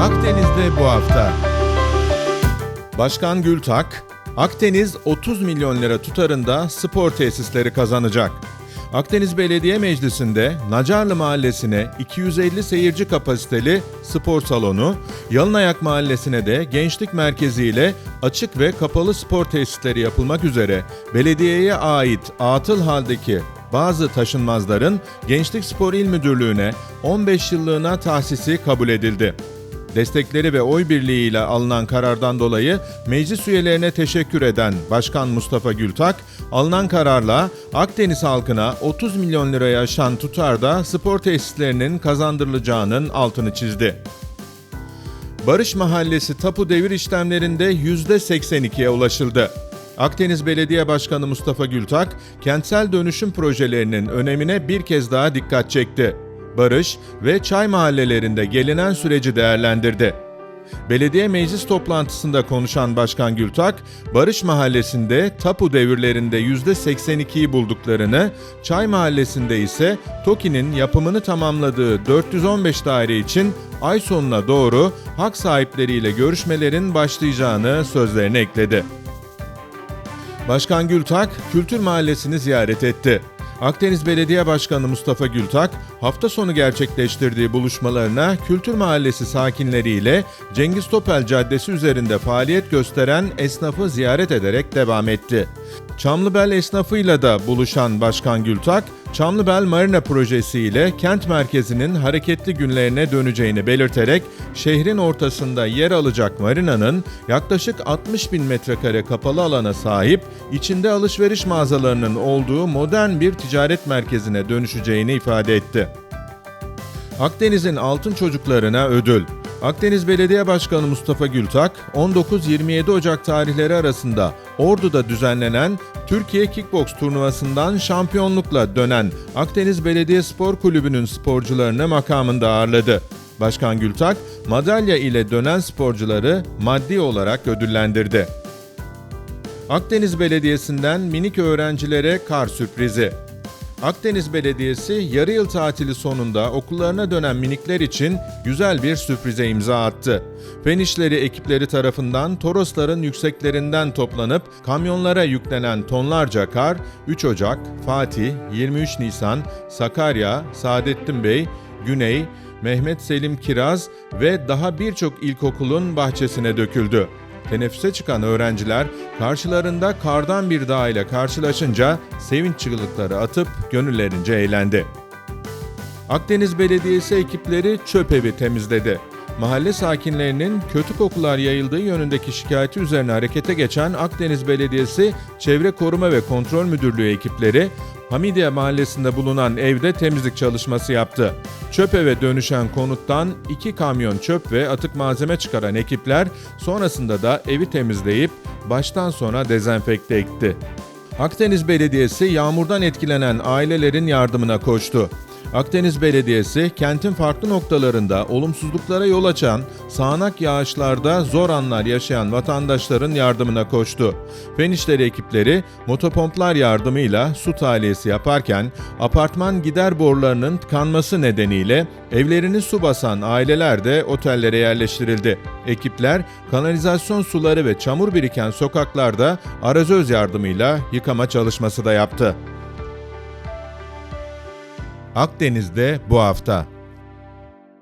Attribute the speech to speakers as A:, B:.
A: Akdeniz'de bu hafta. Başkan Gültak, Akdeniz 30 milyon lira tutarında spor tesisleri kazanacak. Akdeniz Belediye Meclisi'nde Nacarlı Mahallesi'ne 250 seyirci kapasiteli spor salonu, Yalınayak Mahallesi'ne de gençlik merkezi ile açık ve kapalı spor tesisleri yapılmak üzere belediyeye ait atıl haldeki bazı taşınmazların Gençlik Spor İl Müdürlüğü'ne 15 yıllığına tahsisi kabul edildi. Destekleri ve oy birliğiyle alınan karardan dolayı meclis üyelerine teşekkür eden Başkan Mustafa Gültak, alınan kararla Akdeniz halkına 30 milyon liraya aşan tutarda spor tesislerinin kazandırılacağının altını çizdi. Barış Mahallesi tapu devir işlemlerinde %82'ye ulaşıldı. Akdeniz Belediye Başkanı Mustafa Gültak, kentsel dönüşüm projelerinin önemine bir kez daha dikkat çekti. Barış ve Çay mahallelerinde gelinen süreci değerlendirdi. Belediye meclis toplantısında konuşan Başkan Gültak, Barış Mahallesi'nde tapu devirlerinde %82'yi bulduklarını, Çay Mahallesi'nde ise TOKİ'nin yapımını tamamladığı 415 daire için ay sonuna doğru hak sahipleriyle görüşmelerin başlayacağını sözlerine ekledi. Başkan Gültak, Kültür Mahallesi'ni ziyaret etti. Akdeniz Belediye Başkanı Mustafa Gültak, hafta sonu gerçekleştirdiği buluşmalarına Kültür Mahallesi sakinleriyle Cengiz Topel Caddesi üzerinde faaliyet gösteren esnafı ziyaret ederek devam etti. Çamlıbel esnafıyla da buluşan Başkan Gültak, Çamlıbel Marina Projesi ile kent merkezinin hareketli günlerine döneceğini belirterek şehrin ortasında yer alacak marinanın yaklaşık 60 bin metrekare kapalı alana sahip, içinde alışveriş mağazalarının olduğu modern bir ticaret merkezine dönüşeceğini ifade etti. Akdeniz'in altın çocuklarına ödül. Akdeniz Belediye Başkanı Mustafa Gültak, 19-27 Ocak tarihleri arasında Ordu'da düzenlenen Türkiye Kickboks turnuvasından şampiyonlukla dönen Akdeniz Belediye Spor Kulübü'nün sporcularını makamında ağırladı. Başkan Gültak, madalya ile dönen sporcuları maddi olarak ödüllendirdi. Akdeniz Belediyesi'nden minik öğrencilere kar sürprizi. Akdeniz Belediyesi yarı yıl tatili sonunda okullarına dönen minikler için güzel bir sürprize imza attı. Fen İşleri ekipleri tarafından Torosların yükseklerinden toplanıp kamyonlara yüklenen tonlarca kar 3 Ocak, Fatih, 23 Nisan, Sakarya, Saadettin Bey, Güney, Mehmet Selim Kiraz ve daha birçok ilkokulun bahçesine döküldü. Teneffüse çıkan öğrenciler karşılarında kardan bir dağ ile karşılaşınca sevinç çığlıkları atıp gönüllerince eğlendi. Akdeniz Belediyesi ekipleri çöp evi temizledi. Mahalle sakinlerinin kötü kokular yayıldığı yönündeki şikayeti üzerine harekete geçen Akdeniz Belediyesi Çevre Koruma ve Kontrol Müdürlüğü ekipleri Hamidiye Mahallesi'nde bulunan evde temizlik çalışması yaptı. Çöp eve dönüşen konuttan iki kamyon çöp ve atık malzeme çıkaran ekipler sonrasında da evi temizleyip baştan sona dezenfekte etti. Akdeniz Belediyesi yağmurdan etkilenen ailelerin yardımına koştu. Akdeniz Belediyesi kentin farklı noktalarında olumsuzluklara yol açan, sağanak yağışlarda zor anlar yaşayan vatandaşların yardımına koştu. Fen ekipleri motopomplar yardımıyla su tahliyesi yaparken apartman gider borularının tıkanması nedeniyle evlerini su basan aileler de otellere yerleştirildi. Ekipler kanalizasyon suları ve çamur biriken sokaklarda arazöz yardımıyla yıkama çalışması da yaptı. Akdeniz'de bu hafta.